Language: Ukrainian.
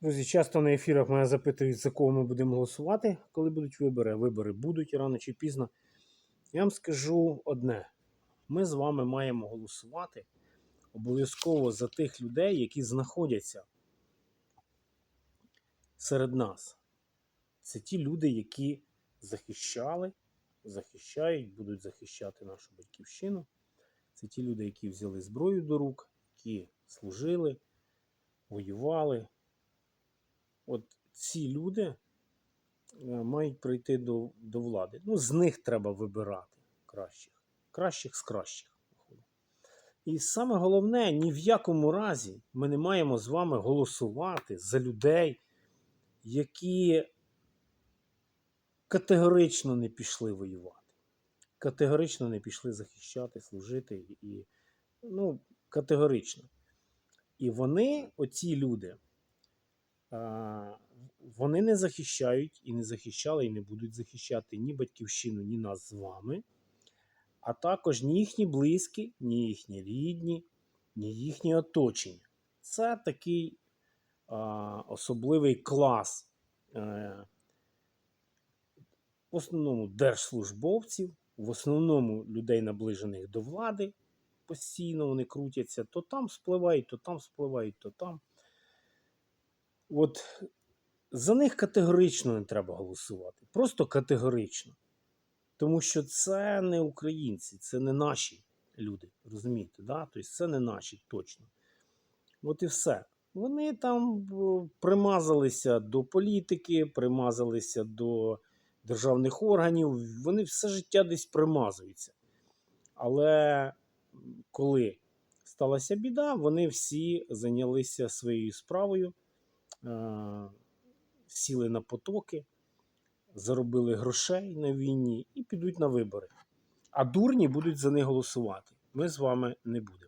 Друзі, часто на ефірах мене запитують, за кого ми будемо голосувати, коли будуть вибори. Вибори будуть рано чи пізно. Я вам скажу одне: ми з вами маємо голосувати обов'язково за тих людей, які знаходяться серед нас. Це ті люди, які захищали, захищають, будуть захищати нашу батьківщину. Це ті люди, які взяли зброю до рук, які служили, воювали. От ці люди е, мають прийти до, до влади. Ну, з них треба вибирати кращих. Кращих з кращих. І саме головне, ні в якому разі ми не маємо з вами голосувати за людей, які категорично не пішли воювати, категорично не пішли захищати, служити і ну, категорично. І вони, оці люди, вони не захищають і не захищали, і не будуть захищати ні батьківщину, ні нас з вами, а також ні їхні близькі, ні їхні рідні, ні їхнє оточення. Це такий а, особливий клас. е, в основному держслужбовців, в основному людей, наближених до влади, постійно вони крутяться, то там спливають, то там спливають, то там. От за них категорично не треба голосувати. Просто категорично. Тому що це не українці, це не наші люди. Розумієте? Да? Тобто це не наші точно. От і все. Вони там примазалися до політики, примазалися до державних органів, вони все життя десь примазуються. Але коли сталася біда, вони всі зайнялися своєю справою, е, сіли на потоки, заробили грошей на війні і підуть на вибори. А дурні будуть за них голосувати. Ми з вами не будемо.